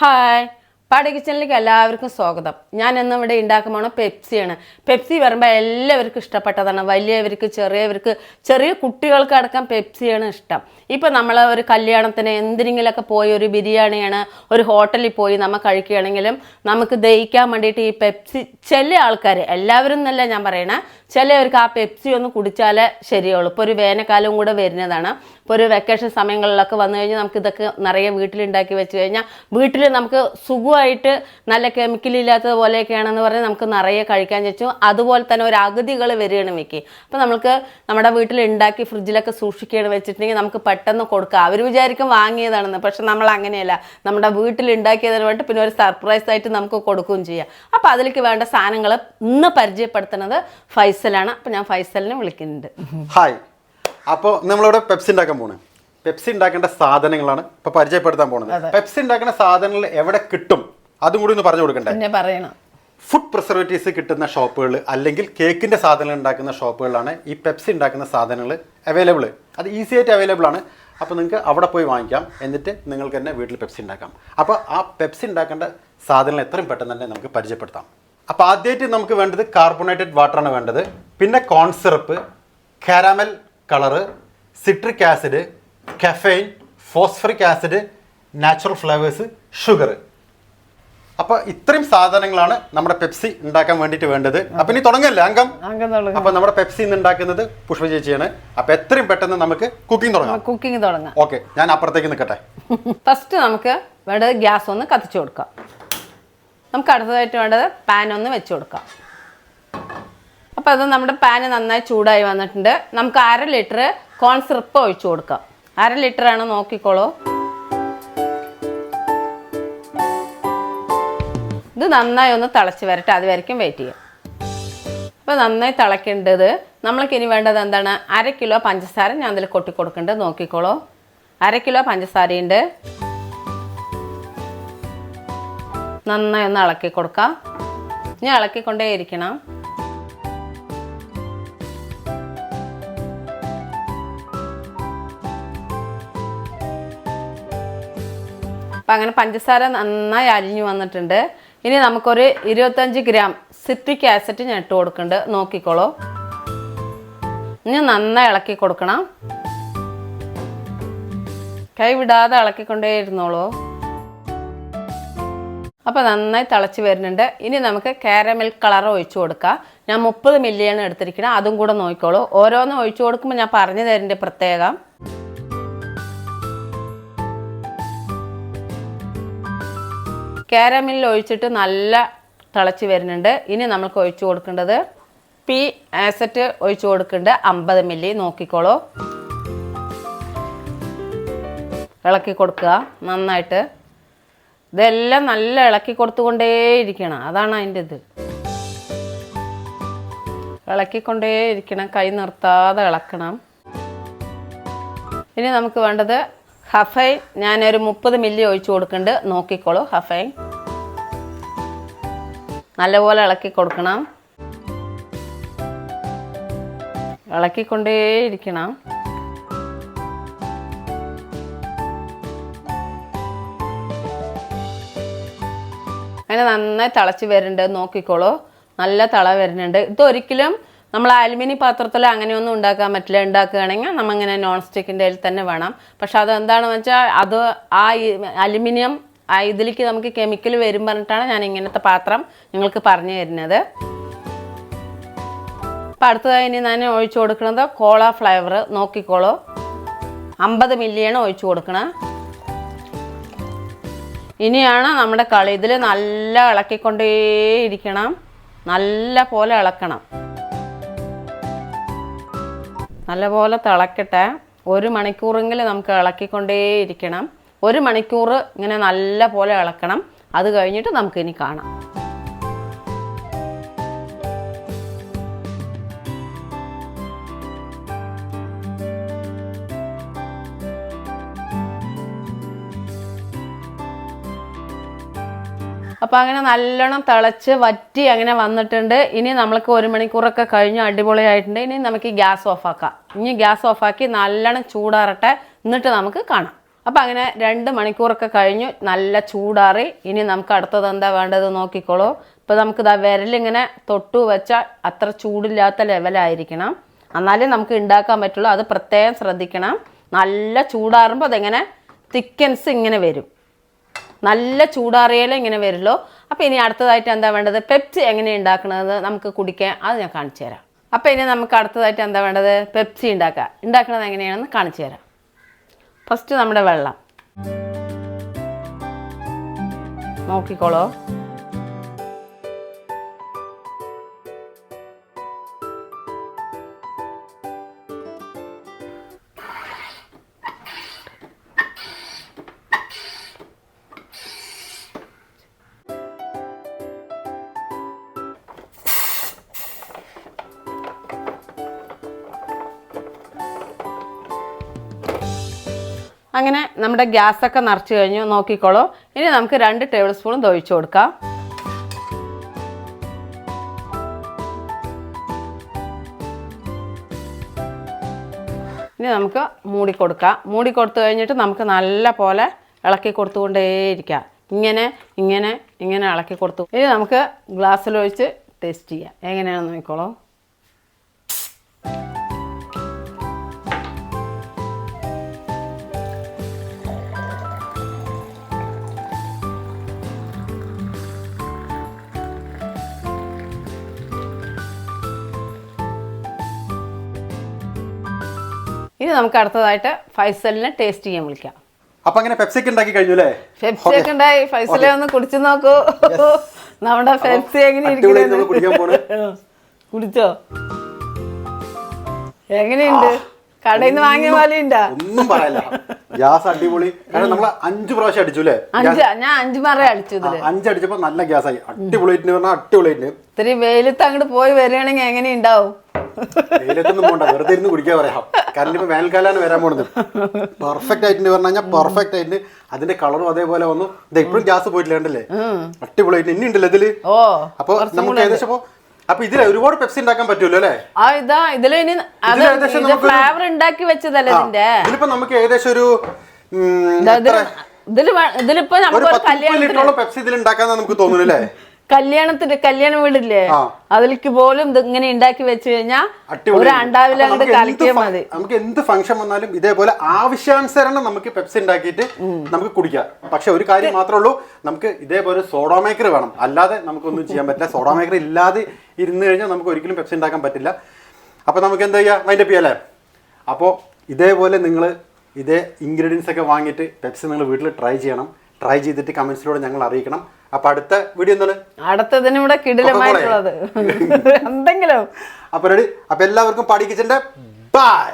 Hi പാടി കിച്ചണിലേക്ക് എല്ലാവർക്കും സ്വാഗതം. ഞാൻ ഇന്ന് ഇവിടെ ഉണ്ടാക്കുമ്പോൾ പെപ്സിയാണ്. പെപ്സി വരുമ്പോൾ എല്ലാവർക്കും ഇഷ്ടപ്പെട്ടതാണ്. വലിയവർക്ക് ചെറിയവർക്ക് ചെറിയ കുട്ടികൾക്ക് അടക്കം പെപ്സിയാണ് ഇഷ്ടം. ഇപ്പം നമ്മൾ ഒരു കല്യാണത്തിന് എന്തിനെങ്കിലുമൊക്കെ പോയി ഒരു ബിരിയാണിയാണ് ഒരു ഹോട്ടലിൽ പോയി നമ്മൾ കഴിക്കുകയാണെങ്കിലും നമുക്ക് ദഹിക്കാൻ വേണ്ടിയിട്ട് ഈ പെപ്സി ചില ആൾക്കാർ എല്ലാവരും എന്നല്ല ഞാൻ പറയണേ ചിലവർക്ക് ആ പെപ്സി ഒന്ന് കുടിച്ചാലേ ശരിയുള്ളൂ. ഇപ്പോൾ ഒരു വേനൽക്കാലം കൂടെ വരുന്നതാണ്. ഇപ്പോൾ ഒരു വെക്കേഷൻ സമയങ്ങളിലൊക്കെ വന്നു കഴിഞ്ഞാൽ നമുക്ക് ഇതൊക്കെ നിറയെ വീട്ടിലുണ്ടാക്കി വെച്ച് കഴിഞ്ഞാൽ വീട്ടിൽ നമുക്ക് സുഖമായിട്ട് നല്ല കെമിക്കൽ ഇല്ലാത്തത് പോലെയൊക്കെയാണെന്ന് പറഞ്ഞ് നമുക്ക് നിറയെ കഴിക്കാൻ വെച്ചു അതുപോലെ തന്നെ ഒരു അഗതികൾ വരികയാണ് മിക്കി. അപ്പോൾ നമുക്ക് നമ്മുടെ വീട്ടിൽ ഉണ്ടാക്കി ഫ്രിഡ്ജിലൊക്കെ സൂക്ഷിക്കുകയാണ് വെച്ചിട്ടുണ്ടെങ്കിൽ നമുക്ക് പെട്ടെന്ന് കൊടുക്കാം. അവർ വിചാരിക്കും വാങ്ങിയതാണെന്ന്. പക്ഷെ നമ്മൾ അങ്ങനെയല്ല. നമ്മുടെ വീട്ടിൽ ഉണ്ടാക്കിയതിന് വേണ്ടി പിന്നെ ഒരു സർപ്രൈസ് ആയിട്ട് നമുക്ക് കൊടുക്കുകയും ചെയ്യാം. അപ്പോൾ അതിലേക്ക് വേണ്ട സാധനങ്ങൾ ഇന്ന് പരിചയപ്പെടുത്തുന്നത് ഫൈസലാണ്. അപ്പോൾ ഞാൻ ഫൈസലിനെ വിളിക്കുന്നുണ്ട്. ഹായ് അപ്പോൾ നമ്മളിവിടെ പെപ്സി ഉണ്ടാക്കാൻ പോണേ. പെപ്സി ഉണ്ടാക്കേണ്ട സാധനങ്ങളാണ് ഇപ്പൊ പരിചയപ്പെടുത്താൻ പോകുന്നത് പെപ്സി ഉണ്ടാക്കുന്ന സാധനങ്ങൾ എവിടെ കിട്ടും? അതും കൂടി ഒന്ന് പറഞ്ഞു കൊടുക്കണ്ടേ? പിന്നെ പറയണം. ഫുഡ് പ്രിസർവേറ്റീവ്സ് കിട്ടുന്ന ഷോപ്പുകൾ അല്ലെങ്കിൽ കേക്കിന്റെ സാധനങ്ങൾ ഉണ്ടാക്കുന്ന ഷോപ്പുകളിലാണ് ഈ പെപ്സി ഉണ്ടാക്കുന്ന സാധനങ്ങൾ അവൈലബിൾ അത് ഈസി ആയിട്ട് അവൈലബിൾ ആണ്. അപ്പോൾ നിങ്ങൾക്ക് അവിടെ പോയി വാങ്ങിക്കാം. എന്നിട്ട് നിങ്ങൾക്ക് തന്നെ വീട്ടിൽ പെപ്സി ഉണ്ടാക്കാം. അപ്പോൾ ആ പെപ്സി ഉണ്ടാക്കേണ്ട സാധനങ്ങൾ എത്രയും പെട്ടെന്ന് തന്നെ നമുക്ക് പരിചയപ്പെടുത്താം. അപ്പോൾ ആദ്യമായിട്ട് നമുക്ക് വേണ്ടത് കാർബണേറ്റഡ് വാട്ടറാണ് വേണ്ടത്. പിന്നെ corn syrup caramel colour citric acid caffeine phosphoric acid natural flavours sugar അപ്പൊ ഇത്രയും സാധനങ്ങളാണ് നമ്മുടെ പെപ്സി ഉണ്ടാക്കാൻ വേണ്ടിയിട്ട് വേണ്ടത്. അപ്പൊ ഇനി തുടങ്ങല്ലേ അംഗം? അപ്പൊ നമ്മുടെ പെപ്സി ഇന്ന് ഉണ്ടാക്കുന്നത് പുഷ്പ ചേച്ചിയാണ്. അപ്പൊ എത്രയും പെട്ടെന്ന് നമുക്ക് കുക്കിംഗ് തുടങ്ങാം. കുക്കിംഗ് തുടങ്ങാം. ഓക്കെ ഞാൻ അപ്പുറത്തേക്ക് നിൽക്കട്ടെ. ഫസ്റ്റ് നമുക്ക് വേണ്ടത് ഗ്യാസ് ഒന്ന് കത്തിച്ചു കൊടുക്കാം. നമുക്ക് അടുത്തതായിട്ട് വേണ്ടത് പാൻ ഒന്ന് വെച്ച് കൊടുക്കാം. അപ്പോൾ അത് നമ്മുടെ പാന് നന്നായി ചൂടായി വന്നിട്ടുണ്ട്. നമുക്ക് അര ലിറ്റർ കോൺ സിറപ്പ് ഒഴിച്ചു കൊടുക്കാം. അര ലിറ്റർ ആണ് നോക്കിക്കോളൂ. നന്നായി ഒന്ന് തിളച്ച് വരട്ടെ. അത് വരയ്ക്കും വെയിറ്റ് ചെയ്യാം. അപ്പോൾ നന്നായി തിളക്കേണ്ടത് നമ്മൾക്ക് ഇനി വേണ്ടത് എന്താണ്? അര കിലോ പഞ്ചസാര ഞാൻ അതിൽ കൊട്ടി കൊടുക്കേണ്ടത് നോക്കിക്കോളൂ. അര കിലോ പഞ്ചസാരയുണ്ട്. നന്നായി ഒന്ന് ഇളക്കി കൊടുക്കാം. ഇനി ഇളക്കിക്കൊണ്ടേ ഇരിക്കണം. അപ്പം അങ്ങനെ പഞ്ചസാര നന്നായി അലിഞ്ഞു വന്നിട്ടുണ്ട്. ഇനി നമുക്കൊരു ഇരുപത്തഞ്ച് ഗ്രാം സിട്രിക് ആസിഡ് ഞാൻ ഇട്ട് കൊടുക്കുന്നുണ്ട് നോക്കിക്കോളൂ. ഇനി നന്നായി ഇളക്കി കൊടുക്കണം. കൈ വിടാതെ ഇളക്കിക്കൊണ്ടേ ഇരുന്നോളൂ. അപ്പോൾ നന്നായി തിളച്ച് വരുന്നുണ്ട്. ഇനി നമുക്ക് കാരമിൽ കളർ ഒഴിച്ചു കൊടുക്കാം. ഞാൻ മുപ്പത് മില്ലിയാണ് എടുത്തിരിക്കുന്നത് അതും കൂടെ നോക്കിക്കോളൂ. ഓരോന്നും ഒഴിച്ചു കൊടുക്കുമ്പോൾ ഞാൻ പറഞ്ഞു തരുന്നുണ്ട് പ്രത്യേകം. കാരമിൽ ഒഴിച്ചിട്ട് നല്ല തിളച്ച് വരുന്നുണ്ട്. ഇനി നമുക്ക് ഒഴിച്ചു കൊടുക്കേണ്ടത് പി ആസറ്റ് ഒഴിച്ചു കൊടുക്കേണ്ടത് അമ്പത് മില്ലി നോക്കിക്കോളൂ. ഇളക്കി കൊടുക്കുക. നന്നായിട്ട്. ഇതെല്ലാം നല്ല ഇളക്കി കൊടുത്തുകൊണ്ടേയിരിക്കണം. അതാണ് അതിന്റെ ഇത്. ഇളക്കിക്കൊണ്ടേയിരിക്കണം. കൈ നിർത്താതെ ഇളക്കണം. ഇനി നമുക്ക് വേണ്ടത് ഹഫൈ ഞാനൊരു മുപ്പത് മില്ലി ഒഴിച്ചു കൊടുക്കുന്നുണ്ട് നോക്കിക്കോളൂ ഹഫൈ. നല്ലപോലെ ഇളക്കി കൊടുക്കണം. ഇളക്കിക്കൊണ്ടേയിരിക്കണം അങ്ങനെ നന്നായി തിളച്ച് വരുന്നുണ്ട്. നോക്കിക്കോളൂ നല്ല തിള വരുന്നുണ്ട്. ഇതൊരിക്കലും നമ്മൾ അലുമിനി പാത്രത്തിൽ അങ്ങനെയൊന്നും ഉണ്ടാക്കാൻ പറ്റില്ല. ഉണ്ടാക്കുകയാണെങ്കിൽ നമ്മങ്ങനെ നോൺ സ്റ്റിക്കിന്റെ തന്നെ വേണം. പക്ഷെ അത് എന്താണെന്ന് വെച്ചാൽ അത് ആ അലുമിനിയം ആ ഇതിലേക്ക് നമുക്ക് കെമിക്കൽ വരും പറഞ്ഞിട്ടാണ് ഞാൻ ഇങ്ങനത്തെ പാത്രം നിങ്ങൾക്ക് പറഞ്ഞു തരുന്നത്. അപ്പം അടുത്തതായി ഇനി ഞാൻ ഒഴിച്ചു കൊടുക്കുന്നത് കോള ഫ്ലേവർ. നോക്കിക്കോളൂ. അമ്പത് മില്ലിയാണ് ഒഴിച്ചു കൊടുക്കണം. ഇനിയാണ് നമ്മുടെ കളി. ഇതിൽ നല്ല ഇളക്കിക്കൊണ്ടേയിരിക്കണം. നല്ല പോലെ ഇളക്കണം. നല്ലപോലെ തിളക്കട്ടെ. ഒരു മണിക്കൂറെങ്കിലും നമുക്ക് ഇളക്കിക്കൊണ്ടേയിരിക്കണം. ഒരു മണിക്കൂർ ഇങ്ങനെ നല്ല പോലെ ഇളക്കണം. അത് കഴിഞ്ഞിട്ട് നമുക്കിനി കാണാം. അപ്പോൾ അങ്ങനെ നല്ലോണം തിളച്ച് വറ്റി അങ്ങനെ വന്നിട്ടുണ്ട്. ഇനി നമ്മൾക്ക് ഒരു മണിക്കൂറൊക്കെ കഴിഞ്ഞ് അടിപൊളിയായിട്ടുണ്ട്. ഇനി നമുക്ക് ഗ്യാസ് ഓഫാക്കാം. ഇനി ഗ്യാസ് ഓഫാക്കി നല്ലോണം ചൂടാറട്ടെ എന്നിട്ട് നമുക്ക് കാണാം. അപ്പം അങ്ങനെ രണ്ട് മണിക്കൂറൊക്കെ കഴിഞ്ഞു. നല്ല ചൂടാറി. ഇനി നമുക്ക് അടുത്തത് എന്താ വേണ്ടത് നോക്കിക്കോളൂ. ഇപ്പം നമുക്ക് ഇതാ വിരലിങ്ങനെ തൊട്ടു വെച്ചാൽ അത്ര ചൂടില്ലാത്ത ലെവലായിരിക്കണം. എന്നാലേ നമുക്ക് ഉണ്ടാക്കാൻ പറ്റുള്ളൂ. അത് പ്രത്യേകം ശ്രദ്ധിക്കണം. നല്ല ചൂടാറുമ്പോൾ അതെങ്ങനെ തിക്കൻസ് ഇങ്ങനെ വരും. നല്ല ചൂടാറിയാലേ ഇങ്ങനെ വരുള്ളൂ. അപ്പോൾ ഇനി അടുത്തതായിട്ട് എന്താ വേണ്ടത്? പെപ്സി എങ്ങനെ ഉണ്ടാക്കുന്നത് നമുക്ക് കുടിക്കാൻ അത് ഞാൻ കാണിച്ചു തരാം. അപ്പോൾ ഇനി നമുക്ക് അടുത്തതായിട്ട് എന്താ വേണ്ടത്? പെപ്സി ഉണ്ടാക്കുക ഉണ്ടാക്കുന്നത് എങ്ങനെയാണെന്ന് കാണിച്ചു തരാം. ഫസ്റ്റ് നമ്മുടെ വെള്ളം. നോക്കിക്കോളൂ. അങ്ങനെ നമ്മുടെ ഗ്യാസൊക്കെ നിറച്ച് കഴിഞ്ഞു നോക്കിക്കോളൂ. ഇനി നമുക്ക് രണ്ട് ടേബിൾ സ്പൂൺ തൊഴിച്ചു കൊടുക്കാം. ഇനി നമുക്ക് മൂടി കൊടുക്കാം. മൂടി കൊടുത്തു കഴിഞ്ഞിട്ട് നമുക്ക് നല്ല പോലെ ഇളക്കി കൊടുത്തുകൊണ്ടേയിരിക്കാം. ഇങ്ങനെ ഇങ്ങനെ ഇങ്ങനെ ഇളക്കി കൊടുത്തു. ഇനി നമുക്ക് ഗ്ലാസ്സിൽ ഒഴിച്ച് ടേസ്റ്റ് ചെയ്യാം. എങ്ങനെയാണെന്ന് നോക്കിക്കോളൂ. ഇനി നമുക്ക് അടുത്തതായിട്ട് ഫൈസലിനെ ടേസ്റ്റ് ചെയ്യാൻ വിളിക്കാം. അപ്പൊ അങ്ങനെ പെപ്സിക്ക് ഉണ്ടാക്കി കഴിഞ്ഞു അല്ലേ? പെപ്സി ഒക്കെ ഉണ്ടായി. ഫൈസലെ ഒന്ന് കുടിച്ചു നോക്കൂ. നമ്മുടെ പെപ്സി എങ്ങനെ പോണ്. കുടിച്ചോ? എങ്ങനെയുണ്ട്? കടയിൽ നിന്ന് വാങ്ങിയ പോലെ ഉണ്ടാ ഒന്നും പറയല്ല. ഗ്യാസ് അടിപൊളി. കാരണം നമ്മൾ അഞ്ചു പ്രാവശ്യം അടിച്ചു അല്ലേ? അഞ്ച് ഞാൻ അഞ്ചു മറ അടിച്ചു അഞ്ച് അഞ്ചടിച്ചപ്പോ നല്ല ഗ്യാസ് ആയി അടിപൊളിയായിട്ട് പറഞ്ഞാൽ അടിപൊളിയായിട്ട് ഇത്തിരി വെയിലത്ത് അങ്ങോട്ട് പോയി വരികയാണെങ്കിൽ എങ്ങനെ ഉണ്ടാവും വെയിലത്തൊന്നും പോണ്ട വെറുതെ ഇരുന്ന് കുടിക്കാൻ പറയാം. കാരണം ഇപ്പൊ വേനൽക്കാലാണ് വരാൻ പോണത്. പെർഫെക്റ്റ് ആയിട്ടുണ്ട് പറഞ്ഞു കഴിഞ്ഞാൽ പെർഫെക്റ്റ് ആയിട്ട് അതിന്റെ കളറും അതേപോലെ വന്നു. ഇത് ഇപ്പോഴും ഗ്യാസ് പോയിട്ടില്ല കണ്ടല്ലേ? അടിപൊളിയായിട്ട് ഇനി ഉണ്ടല്ലോ ഇതിൽ. അപ്പൊ നമുക്ക് ഏകദേശം അപ്പൊ ഇതിൽ ഒരുപാട് പെപ്സി ഉണ്ടാക്കാൻ പറ്റുമല്ലോ അല്ലേ? ഇതാ ഇതിൽ ഇനി ഫ്ലേവർ ഉണ്ടാക്കി വെച്ചതല്ലേ ഇതിന്റെ? ഇതിലിപ്പോ നമുക്ക് ഏകദേശം ഒരു ഇതിലിപ്പോ നമുക്ക് പെപ്സി ഇതിൽ ഉണ്ടാക്കാന്ന് നമുക്ക് തോന്നുന്നു അല്ലേ? കല്യാണത്തിന് കല്യാണ വീടില്ലേ. അതിലേക്ക് പോലും ഇതിങ്ങനെ ഇങ്ങനെ ഉണ്ടാക്കി വെച്ച് കഴിഞ്ഞാൽ ഒരു അണ്ടാവില അപ്പൊ അങ്ങോട്ട് എന്ത് മതി. നമുക്ക് എന്ത് ഫംഗ്ഷൻ വന്നാലും ഇതേപോലെ ആവശ്യാനുസരണം നമുക്ക് പെപ്സി ഉണ്ടാക്കിയിട്ട് നമുക്ക് കുടിക്കാം. പക്ഷെ ഒരു കാര്യം മാത്രമേ ഉള്ളൂ നമുക്ക് ഇതേപോലെ സോഡാ മേക്കർ വേണം. അല്ലാതെ നമുക്കൊന്നും ചെയ്യാൻ പറ്റില്ല. സോഡാ മേക്കർ ഇല്ലാതെ ഇരുന്ന് കഴിഞ്ഞാൽ നമുക്ക് ഒരിക്കലും പെപ്സി ഉണ്ടാക്കാൻ പറ്റില്ല. അപ്പോൾ നമുക്ക് എന്താ ചെയ്യുക മൈൻഡപ്പ് ചെയ്യാല്ലേ അപ്പോൾ ഇതേപോലെ നിങ്ങൾ ഇതേ ഇൻഗ്രീഡിയൻസ് ഒക്കെ വാങ്ങിയിട്ട് പെപ്സി നിങ്ങൾ വീട്ടിൽ ട്രൈ ചെയ്യണം. ട്രൈ ചെയ്തിട്ട് കമൻസിലൂടെ ഞങ്ങൾ അറിയിക്കണം. അപ്പോൾ അടുത്ത വീഡിയോ എന്താണ്? അടുത്തതിനും ഇവിടെ കിടിലമായിട്ടുള്ളത് എന്തെങ്കിലും. അപ്പൊ റെഡി അപ്പോൾ എല്ലാവർക്കും പാടി കിച്ചന്റെ ബൈ